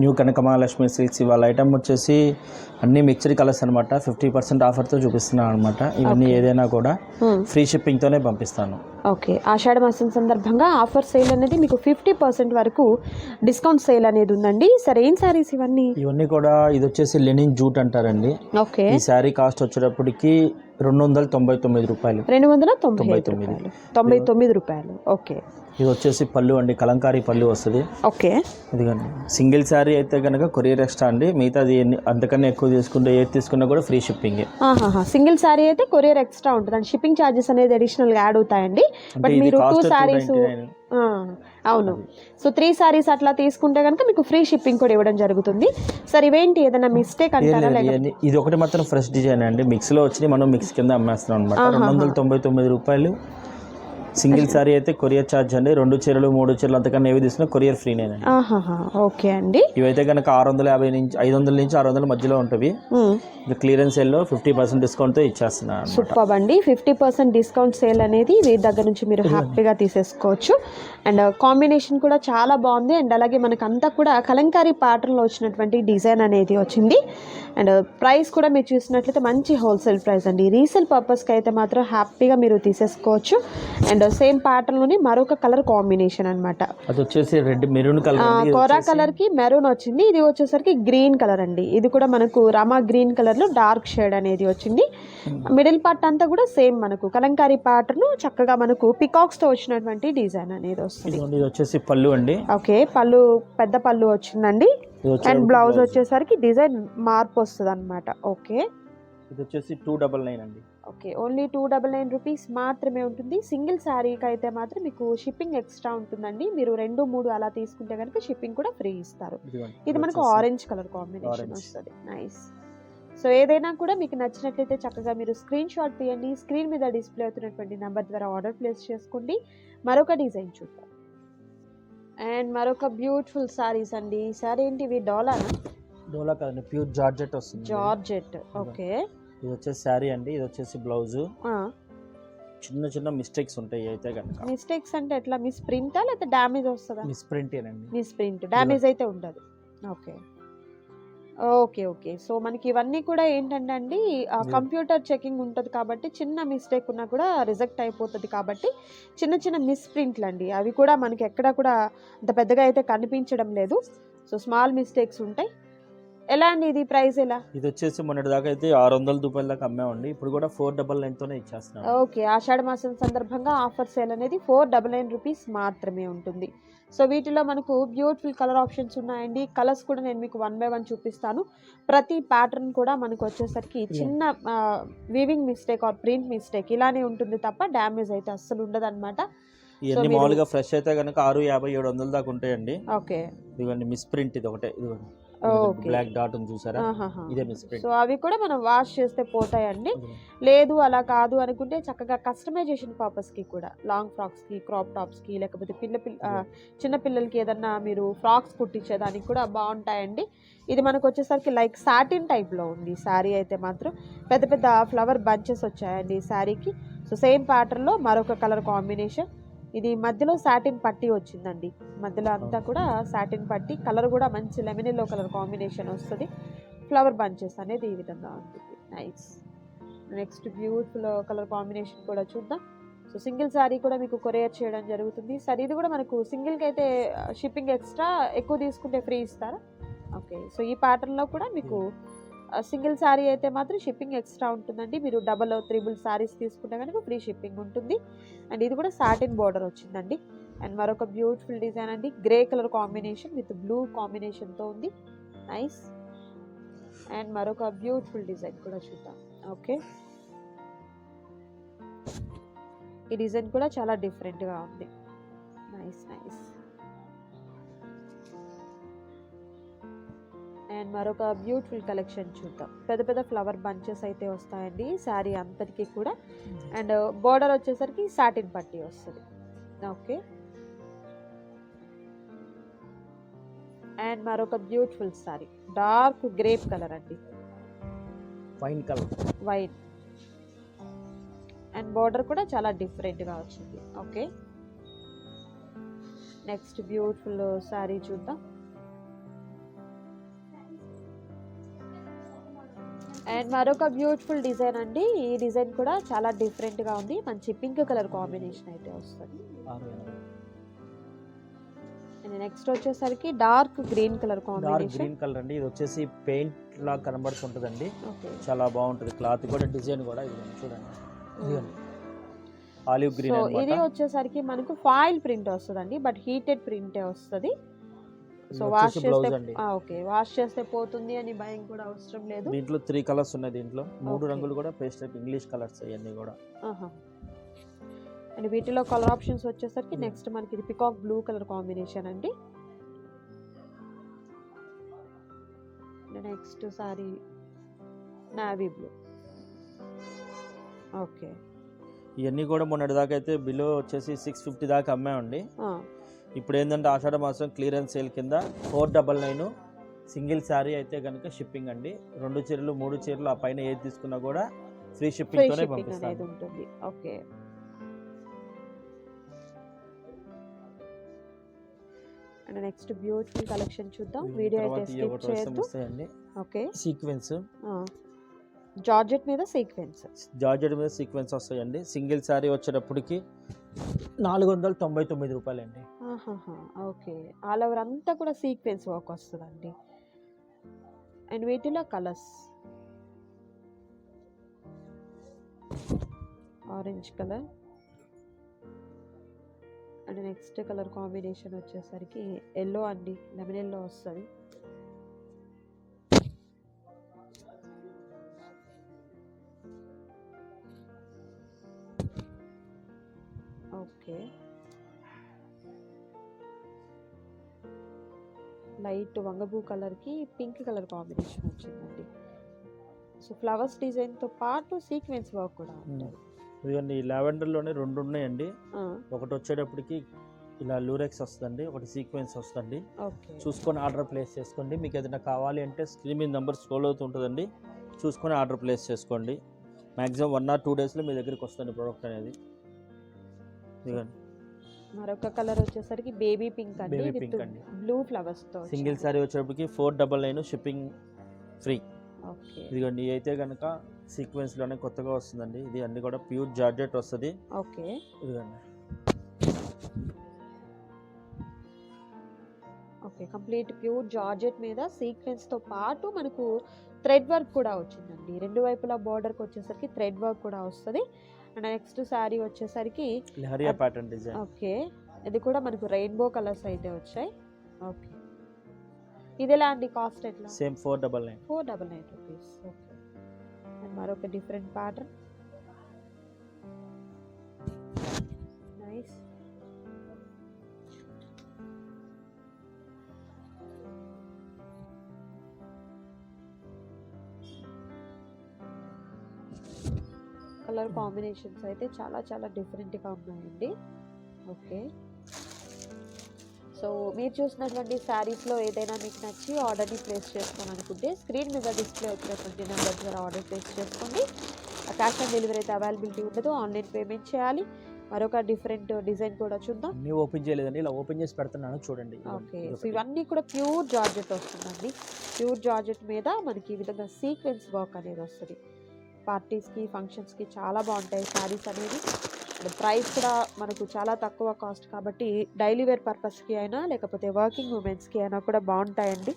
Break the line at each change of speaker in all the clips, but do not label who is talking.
New Kanaka Mahalakshmi silks ఇవాళ item వచ్చేసి అన్ని మిక్స్డ్ కలర్స్ అనమాట ఫిఫ్టీ పర్సెంట్ ఆఫర్తో చూపిస్తున్నాను అనమాట ఇవన్నీ ఏదైనా కూడా ఫ్రీ షిప్పింగ్తోనే పంపిస్తాను.
ఓకే. ఆషాఢ మాసం సందర్భంగా ఆఫర్ సేల్ అనేది మీకు ఫిఫ్టీ పర్సెంట్ వరకు డిస్కౌంట్ సేల్ అనేది ఉందండి. సరే ఏం సారీస్ ఇవన్నీ?
ఇవన్నీ కూడా ఇది వచ్చేసి లెనిన్ జూట్ అంటారండి.
ఓకే.
ఈ శారీ కాస్ట్ వచ్చేటప్పటికి రెండు వందల తొంభై తొమ్మిది రూపాయలు.
రెండు వందల తొంభై
తొమ్మిది.
తొంభై తొమ్మిది. రూపాయలు. ఓకే.
ఇది వచ్చేసి పళ్ళు అండి కలంకారీ పళ్ళు వస్తుంది.
ఓకే.
ఇదిగోండి. సింగిల్ శారీ అయితే కనుక కొరియర్ ఎక్స్ట్రా అండి. మిగతాది అంతకన్నా ఎక్కువ తీసుకుంటే ఏది తీసుకున్నా కూడా ఫ్రీ షిప్పింగే.
సింగిల్ శారీ అయితే కొరియర్ ఎక్స్ట్రా ఉంటుంది అండ్ షిప్పింగ్ ఛార్జెస్ అనేది అడిషనల్గా యాడ్ అవుతాయండి. బట్ మీరు టూ
కాస్ట్
శారీస్ అవును. సో త్రీ శారీస్ అట్లా తీసుకుంటే కనుక మీకు ఫ్రీ షిప్పింగ్ కూడా ఇవ్వడం జరుగుతుంది. సరే ఇవేంటి ఏదైనా మిస్టేక్ అంటారా?
ఇది ఒకటి మాత్రం ఫ్రెష్ డిజైన్ అండి. మిక్స్లో వచ్చి మనం మిక్స్ కింద అమ్మేస్తున్నాం అనమాట రెండు వందల తొంభై తొమ్మిది రూపాయలు సింగిల్ సారీ అయితే కొరియర్ ఛార్జ్ అండి. రెండు చీరలు మూడు చీరలు అంతకన్నా ఏవి తీసుకున్నా కొరియర్ ఫ్రీనేనండి
ఆహాహా ఓకే అండి.
ఇవైతే కనుక ఆరు వందల యాభై నుంచి ఐదు వందల నుంచి ఆరు వందల మధ్యలో ఉంటుంది క్లియరెన్స్ సేల్లో ఫిఫ్టీ పర్సెంట్ డిస్కౌంట్తో ఇచ్చేస్తున్నాను
సూపర్ అండి. ఫిఫ్టీ పర్సెంట్ డిస్కౌంట్ సేల్ అనేది వీరి దగ్గర నుంచి మీరు హ్యాపీగా తీసేసుకోవచ్చు. అండ్ కాంబినేషన్ కూడా చాలా బాగుంది. అండ్ అలాగే మనకు అంతా కూడా కలంకారీ ప్యాటర్న్లో వచ్చినటువంటి డిజైన్ అనేది వచ్చింది. అండ్ ప్రైస్ కూడా మీరు చూసినట్లయితే మంచి హోల్సేల్ ప్రైస్ అండి. రీసేల్ పర్పస్కి అయితే మాత్రం హ్యాపీగా మీరు తీసేసుకోవచ్చు. అండ్ సేమ్ ప్యాటర్న్లోని మరొక కలర్ కాంబినేషన్ అనమాట
అది వచ్చేసి రెడ్ మెరూన్ కలర్
కోరా కలర్కి మెరూన్ వచ్చింది ఇది వచ్చేసరికి గ్రీన్ కలర్ అండి. ఇది కూడా మనకు రామా గ్రీన్ కలర్లో డార్క్ షేడ్ అనేది వచ్చింది. మిడిల్ పార్ట్ అంతా కూడా సేమ్ మనకు కలంకారీ ప్యాటర్న్ చక్కగా మనకు పికాక్స్తో వచ్చినటువంటి డిజైన్ అనేది వస్తుంది.
ఇది వచ్చేసి పళ్ళు అండి.
ఓకే పళ్ళు పెద్ద పళ్ళు వచ్చిందండి. అండ్ బ్లౌజ్ వచ్చేసరికి డిజైన్ మార్పు వస్తుంది అనమాట ఓకే.
ఇది వచ్చేసి టూ డబల్ నైన్ అండి.
Okay only two double nine rupees మాత్రమే ఉంటుంది. సింగిల్ శారీకి అయితే మాత్రం మీకు షిప్పింగ్ ఎక్స్ట్రా ఉంటుందండి. మీరు రెండు మూడు అలా తీసుకుంటే కనుక షిప్పింగ్ కూడా ఫ్రీ ఇస్తారు. ఇది మనకు ఆరెంజ్ కలర్ కాంబినేషన్. వస్తుంది. నైస్. సో ఏదైనా కూడా మీకు నచ్చినట్లయితే చక్కగా మీరు స్క్రీన్ షాట్ తీయండి. స్క్రీన్ మీద డిస్ప్లే అవుతున్నటువంటి నెంబర్ ద్వారా ఆర్డర్ ప్లేస్ చేసుకోండి. మరొక డిజైన్ చూద్దాం. అండ్ మరొక బ్యూటిఫుల్ సారీస్ అండి. ఈ సారీ ఏంటి? ఇవి డాలర్
డోలా కాదండి ప్యూర్ జార్జెట్ వస్తుంది
జార్జెట్. ఓకే.
ఇది వచ్చేసి శారీ అండి ఇది వచ్చేసి బ్లౌజ్. చిన్న చిన్న మిస్టేక్స్ ఉంటాయి అయితే కనుక
మిస్టేక్స్ అంటే ఎట్లా? మిస్ ప్రింటా లేకపోతే డ్యామేజ్ వస్తుందా?
మిస్ ప్రింటేనండి
మిస్ ప్రింట్ డ్యామేజ్ అయితే ఉండదు. ఓకే. Okay okay. సో మనకి ఇవన్నీ కూడా ఏంటంటే అండి. కంప్యూటర్ చెకింగ్ ఉంటుంది కాబట్టి చిన్న మిస్టేక్ ఉన్నా కూడా రిజెక్ట్ అయిపోతుంది కాబట్టి చిన్న చిన్న మిస్ ప్రింట్లు అండి. అవి కూడా మనకి ఎక్కడ కూడా అంత పెద్దగా అయితే కనిపించడం లేదు. సో స్మాల్ మిస్టేక్స్ ఉంటాయి. ఎలా అండి ఇది ప్రైస్ ఎలా?
ఇది వచ్చేసి మొన్నటి దాకా అయితే ఆరు వందల రూపాయల దాకా అమ్మామండి. ఇప్పుడు కూడా ఫోర్ డబల్ నైన్ తోనే ఇచ్చేస్తున్నాం
ఓకే ఆషాఢ మాసం సందర్భంగా ఆఫర్ సేల్ అనేది ఫోర్ డబల్ నైన్ రూపీస్ మాత్రమే ఉంటుంది. సో వీటిలో మనకు బ్యూటిఫుల్ కలర్ ఆప్షన్స్ ఉన్నాయండి. కలర్స్ కూడా నేను మీకు వన్ బై వన్ చూపిస్తాను. ప్రతి ప్యాటర్న్ కూడా మనకు వచ్చేసరికి చిన్న weaving mistake or print mistake ఇలానే ఉంటుంది తప్ప డ్యామేజ్ అయితే అస్సలు ఉండదు అనమాట
ఇవన్నీ మామూలుగా ఫ్రెష్ అయితే కనుక ఆరు యాభై ఏడు వందల దాకా ఉంటాయండి.
ఓకే.
ఇదిగోండి మిస్ ప్రింట్ ఇది ఒకటే ఇదిగోండి. బ్లాక్ డాట్ చూసారా? ఇదే
సో అవి కూడా మనం వాష్ చేస్తే పోతాయండి. లేదు అలా కాదు అనుకుంటే చక్కగా కస్టమైజేషన్ పర్పస్కి కూడా లాంగ్ ఫ్రాక్స్కి క్రాప్ టాప్స్కి లేకపోతే పిల్ల పిల్ల చిన్న పిల్లలకి ఏదన్నా మీరు ఫ్రాక్స్ కుట్టించేదానికి కూడా బాగుంటాయండి. ఇది మనకు వచ్చేసరికి లైక్ సాటిన్ టైప్లో ఉంది. శారీ అయితే మాత్రం పెద్ద పెద్ద ఫ్లవర్ బంచెస్ వచ్చాయండి ఈ శారీకి. సో సేమ్ ప్యాటర్న్లో మరొక కలర్ కాంబినేషన్ ఇది మధ్యలో సాటిన్ పట్టీ వచ్చిందండి. మధ్యలో అంతా కూడా సాటిన్ పట్టీ కలర్ కూడా మంచి లెమన్ ఎల్లో కలర్ కాంబినేషన్ వస్తుంది. ఫ్లవర్ బంచెస్ అనేది ఈ విధంగా ఉంటుంది. Nice next beautiful colour combination కూడా చూద్దాం. సో సింగిల్ శారీ కూడా మీకు కొరియర్ చేయడం జరుగుతుంది. సరే ఇది కూడా మనకు సింగిల్కి అయితే షిప్పింగ్ ఎక్స్ట్రా ఎక్కువ తీసుకుంటే ఫ్రీ ఇస్తారా? ఓకే సో ఈ ప్యాటర్న్లో కూడా మీకు సింగిల్ శారీ అయితే మాత్రం షిప్పింగ్ ఎక్స్ట్రా ఉంటుందండి. మీరు డబల్ త్రిబుల్ శారీస్ తీసుకుంటే కనుక ఫ్రీ షిప్పింగ్ ఉంటుంది. అండ్ ఇది కూడా సాటిన్ బార్డర్ వచ్చిందండి. అండ్ మరొక బ్యూటిఫుల్ డిజైన్ అండి. Grey colour combination with blue కాంబినేషన్తో ఉంది. నైస్. అండ్ మరొక బ్యూటిఫుల్ డిజైన్ కూడా చూద్దాం. ఓకే. ఈ డిజైన్ కూడా చాలా డిఫరెంట్గా ఉంది. Nice nice. అండ్ మరొక బ్యూటిఫుల్ కలెక్షన్ చూద్దాం. పెద్ద పెద్ద ఫ్లవర్ బంచెస్ అయితే వస్తాయండి. శారీ అంతటికి కూడా. అండ్ బోర్డర్ వచ్చేసరికి సాటిన్ పట్టీ వస్తుంది. ఓకే. అండ్ మరొక beautiful sari dark grape colour అండి.
Fine colour
white and border కూడా చాలా డిఫరెంట్గా వచ్చింది. ఓకే. నెక్స్ట్ బ్యూటిఫుల్ శారీ చూద్దాం. అండ్ మరొక బ్యూటిఫుల్ డిజైన్ అండి. ఈ డిజైన్ కూడా చాలా డిఫరెంట్గా ఉంది. మంచి పింక్ కలర్ కాంబినేషన్ అయితే వస్తుంది. అండ్ నెక్స్ట్ వచ్చేసరికి dark green colour combination
green colour అండి. ఇది వచ్చేసి పెయింట్ లాగా కనబడుతుంటుందండి.
ఓకే
చాలా బాగుంటుంది. క్లాత్ కూడా డిజైన్ కూడా ఇది చూడండి. ఆలివ్ గ్రీన్
సో ఇది వచ్చేసరికి మనకు ఫాయిల్ ప్రింట్ వస్తుందండి. బట్ హీటెడ్ ప్రింటే వస్తుంది. సో వాష్ చేస్తే ఓకే. వాష్ చేస్తే పోతుంది అని భయం కూడా అవసరం లేదు.
దీంట్లో త్రీ కలర్స్ ఉన్నాయి దీంట్లో. మూడు. రంగులు కూడా పేస్ట్ ఇంగ్లీష్ కలర్స్ అవన్నీ కూడా.
అండ్ వీటిలో కలర్ ఆప్షన్స్ వచ్చేసరికి
Hmm.
నెక్స్ట్ మనకి ఇది పికాక్ బ్లూ కలర్ కాంబినేషన్ అండి. Next sari navy blue okay.
ఇవన్నీ కూడా మొన్నటి దాకా అయితే బిలో వచ్చేసి సిక్స్ ఫిఫ్టీ దాకా అమ్మామండి. ఇప్పుడు ఏంటంటే ఆషాఢ మాసం క్లియరెన్స్ సేల్ కింద four double nine single sari అయితే కనుక షిప్పింగ్ అండి. రెండు చీరలు మూడు చీరలు ఆ పైన ఏది తీసుకున్నా కూడా ఫ్రీ
షిప్పింగ్
పంపిస్తాను.
ఉంటుంది. Okay. And next beautiful collection చూద్దాం. వీడియో అయితే స్కిప్ చేయొద్దు. ఓకే.
సీక్వెన్స్.
జార్జెట్ మీద సీక్వెన్స్.
జార్జెట్ మీద సీక్వెన్స్ వస్తాయండి. సింగిల్ శారీ వచ్చేటప్పటికి నాలుగు వందల తొంభై తొమ్మిది రూపాయలండి.
ఓకే. ఆల్ ఓవర్ అంతా కూడా సీక్వెన్స్ వర్క్ వస్తుందండి. అండ్ వీటిలో colours. Orange colour. And next colour combination వచ్చేసరికి ఎల్లో అండి. లెమన్ ఎల్లో వస్తుంది. ఓకే. లైట్ వంగబూ కలర్కి పింక్ కలర్ కాంబినేషన్ వచ్చిందండి. సో ఫ్లవర్స్ డిజైన్తో పాటు సీక్వెన్స్ వర్క్ కూడా ఉంటుంది.
ఇదిగోండి లావెండర్లోనే రెండు ఉన్నాయండి. ఒకటి వచ్చేటప్పటికి ఇలా లూరెక్స్ వస్తుందండి ఒకటి సీక్వెన్స్ వస్తుంది చూసుకొని ఆర్డర్ ప్లేస్ చేసుకోండి. మీకు ఏదైనా కావాలి అంటే స్క్రీన్ మీద నెంబర్ స్క్రోల్ అవుతుంటుందండి చూసుకొని ఆర్డర్ ప్లేస్ చేసుకోండి. మ్యాక్సిమం వన్ ఆర్ టూ డేస్లో మీ దగ్గరికి వస్తుంది ప్రోడక్ట్ అనేది. ఇదిగోండి.
మరొక కలర్ వచ్చేసరికి బేబీ పింక్ అండి. విత్
pink అండి.
బ్లూ ఫ్లవర్స్తో
సింగిల్ శారీ వచ్చేటప్పటికి four double nine shipping free.
Okay.
ఇదిగోండి అయితే కనుక సీక్వెన్స్లోనే కొత్తగా వస్తుందండి. ఇది అన్ని కూడా ప్యూర్ జార్జెట్ వస్తుంది.
ఓకే.
ఇదిగోండి.
ఓకే కంప్లీట్ ప్యూర్ జార్జెట్ మీద సీక్వెన్స్తో పాటు మనకు థ్రెడ్ వర్క్ కూడా వచ్చిందండి. రెండు వైపులా border కి వచ్చేసరికి థ్రెడ్ వర్క్ కూడా వస్తుంది. నెక్స్ట్ శారీ వచ్చేసరికి
లహరియా ప్యాటర్న్ డిజైన్
ఓకే. ఇది కూడా మనకు రెయిన్బో కలర్స్ అయితే వచ్చాయి. ఓకే. ఇది ఎలా అండి కాస్ట్ ఎట్లా?
Same four double nine
four double nine rupees okay and మరొక డిఫరెంట్ ప్యాటర్న్ కలర్ కాంబినేషన్స్ అయితే చాలా చాలా డిఫరెంట్గా ఉన్నాయండి. ఓకే. సో మీరు చూసినటువంటి శారీస్లో ఏదైనా మీకు నచ్చి ఆర్డర్ని ప్లేస్ చేసుకోవాలనుకుంటే స్క్రీన్ మీద డిస్ప్లే వచ్చినటువంటి నెంబర్ ద్వారా ఆర్డర్ ప్లేస్ చేసుకోండి. క్యాష్ ఆన్ డెలివరీ అయితే అవైలబిలిటీ ఉండదు. ఆన్లైన్ పేమెంట్ చేయాలి. మరొక డిఫరెంట్ డిజైన్ కూడా చూద్దాం.
అన్నీ ఓపెన్ చేయలేదండి. ఇలా ఓపెన్ చేసి పెడుతున్నాను. చూడండి.
ఓకే. సో ఇవన్నీ కూడా ప్యూర్ జార్జెట్ వస్తుందండి. ప్యూర్ జార్జెట్ మీద మనకి ఈ విధంగా సీక్వెన్స్ వర్క్ అనేది వస్తుంది. పార్టీస్కి ఫంక్షన్స్కి చాలా బాగుంటాయి శారీస్ అనేది ప్రైస్ కూడా మనకు చాలా తక్కువ కాస్ట్ కాబట్టి డైలీ వేర్ పర్పస్కి అయినా లేకపోతే వర్కింగ్ ఉమెన్స్కి అయినా కూడా బాగుంటాయండి.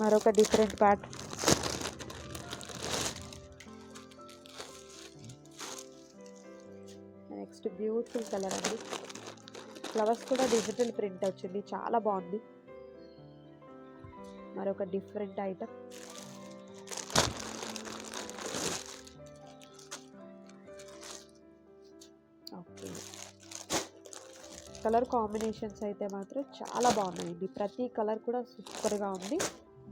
మరొక different pat next beautiful colour అండి. ఫ్లవర్స్ కూడా డిజిటల్ ప్రింట్ వచ్చింది. చాలా బాగుంది. మరొక different item. Okay. Colour combinations అయితే మాత్రం చాలా బాగున్నాయండి. ప్రతి కలర్ కూడా సూపర్గా ఉంది.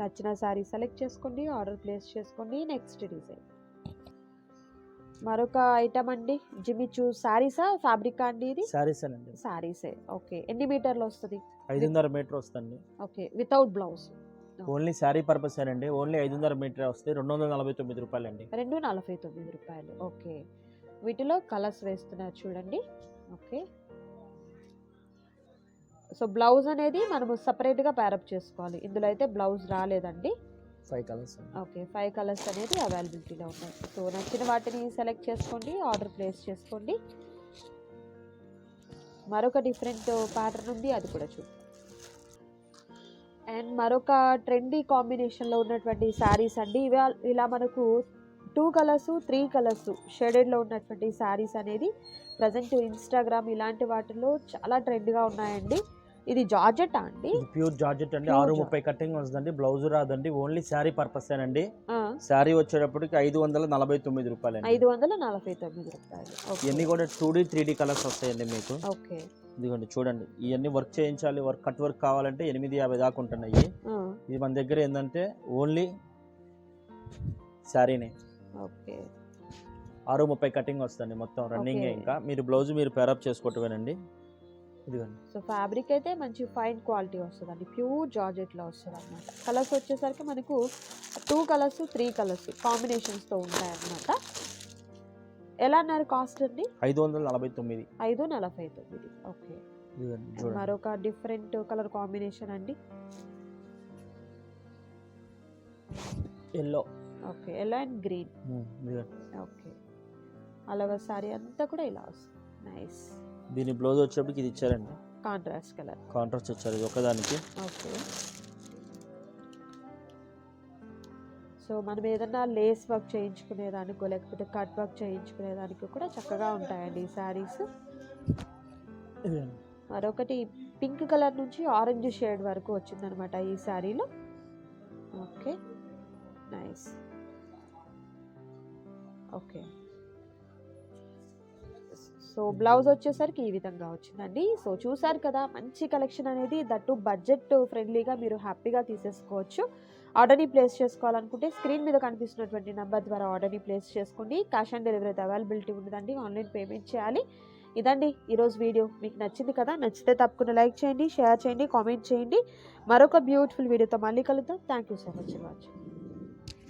నచ్చిన శారీ సెలెక్ట్ చేసుకోండి ఆర్డర్ ప్లేస్ చేసుకోండి నెక్స్ట్ డిజైన్. మరొక ఐటమ్ అండి. జిమిచూ శారీసా? ఫ్యాబ్రిక్ అండి ఇది?
శారీస్ అండి
శారీసే. ఓకే. ఎన్ని మీటర్లు వస్తుంది?
ఐదున్నర మీటర్ వస్తుంది.
Okay. Without blouse.
Only sari purpose అండి ఓన్లీ ఐదున్నర మీటర్ వస్తే రెండు వందల నలభై తొమ్మిది రూపాయలు అండి
రెండు నలభై తొమ్మిది రూపాయలు. ఓకే. వీటిలో కలర్స్ వేస్తున్నారు చూడండి. ఓకే. సో బ్లౌజ్ అనేది మనము సపరేట్గా ప్యారప్ చేసుకోవాలి. ఇందులో అయితే బ్లౌజ్ రాలేదండి.
Five colours
okay. Five colours అనేది అవైలబిలిటీలో ఉన్నాయి. సో నచ్చిన వాటిని సెలెక్ట్ చేసుకోండి. ఆర్డర్ ప్లేస్ చేసుకోండి. మరొక డిఫరెంట్ ప్యాటర్న్ ఉంది. అది కూడా చూద్దాం. అండ్ మరొక ట్రెండీ కాంబినేషన్లో ఉన్నటువంటి శారీస్ అండి. ఇవా ఇలా మనకు టూ కలర్స్ త్రీ కలర్స్ షేడెడ్లో ఉన్నటువంటి శారీస్ అనేది ప్రజెంట్ ఇన్స్టాగ్రామ్ ఇలాంటి వాటిలో చాలా ట్రెండ్గా ఉన్నాయండి. ఇది జార్జెటా అండి.
ప్యూర్ జార్జెట్ అండి. ఆరు. ముప్పై కటింగ్ వస్తుందండి. బ్లౌజ్ రాదండి. ఓన్లీ శారీ పర్పస్ అండి శారీ వచ్చేటప్పటికి ఐదు వందల నలభై తొమ్మిది రూపాయలు
ఐదు వందల నలభై తొమ్మిది రూపాయలు. ఓకే.
ఇవన్నీ కూడా two D three D colours వస్తాయండి మీకు.
ఓకే.
ఇదిగోండి చూడండి. ఇవన్నీ వర్క్ చేయించాలి వర్క్ కట్ వర్క్ కావాలంటే ఎనిమిది యాభై దాకా ఉంటున్నాయి. ఇది మన దగ్గర ఏంటంటే ఓన్లీ శారీనే.
ఓకే.
ఆరు ముప్పై కటింగ్ వస్తుంది మొత్తం రన్నింగ్. ఇంకా. మీరు బ్లౌజ్ మీరు పేరప్ చేసుకోవటమేనండి. ఇదిగోండి.
సో ఫ్యాబ్రిక్ అయితే మంచి ఫైన్ క్వాలిటీ వస్తుందండి. ప్యూర్ జార్జెట్లో వస్తుంది అనమాట కలర్స్ వచ్చేసరికి మనకు టూ కలర్స్ త్రీ కలర్స్ కాంబినేషన్స్తో ఉంటాయి అన్నమాట ఎలా అన్నారు కాస్ట్ అండి?
ఐదు వందల నలభై తొమ్మిది.
ఐదు నలభై తొమ్మిది. ఓకే. మరొక డిఫరెంట్ కలర్ కాంబినేషన్ అండి.
Yellow
okay yellow and green okay. అలాగ సారీ అంతా కూడా ఇలా వస్తుంది. నైస్
దీని బ్లౌజ్ వచ్చేటప్పటికి ఇది ఇచ్చారండి.
కాంట్రాస్ట్ కలర్
కాంట్రాస్ట్ ఇచ్చారు ఇది ఒకదానికి
ఓకే. సో మనం ఏదన్నా లేస్ వర్క్ చేయించుకునేదానికో లేకపోతే కట్ వర్క్ చేయించుకునేదానికి కూడా చక్కగా ఉంటాయండి ఈ శారీస్. మరొకటి పింక్ కలర్ నుంచి ఆరెంజ్ షేడ్ వరకు వచ్చిందనమాట ఈ శారీలో. Okay. Nice. Okay. So blouse వచ్చేసరికి ఈ విధంగా వచ్చిందండి. సో చూసారు కదా మంచి కలెక్షన్ అనేది దట్టు బడ్జెట్ ఫ్రెండ్లీగా మీరు హ్యాపీగా తీసేసుకోవచ్చు. ఆర్డర్ని ప్లేస్ చేసుకోవాలనుకుంటే స్క్రీన్ మీద కనిపిస్తున్నటువంటి నెంబర్ ద్వారా ఆర్డర్ని ప్లేస్ చేసుకోండి. క్యాష్ ఆన్ డెలివరీ అయితే అవైలబిలిటీ ఉండదండి ఆన్లైన్ పేమెంట్ చేయాలి. ఇదండి ఈరోజు వీడియో. మీకు నచ్చింది కదా నచ్చితే తప్పకుండా లైక్ చేయండి షేర్ చేయండి కామెంట్ చేయండి. మరొక బ్యూటిఫుల్ వీడియోతో మళ్ళీ కలుద్దాం. Thank you so much watching.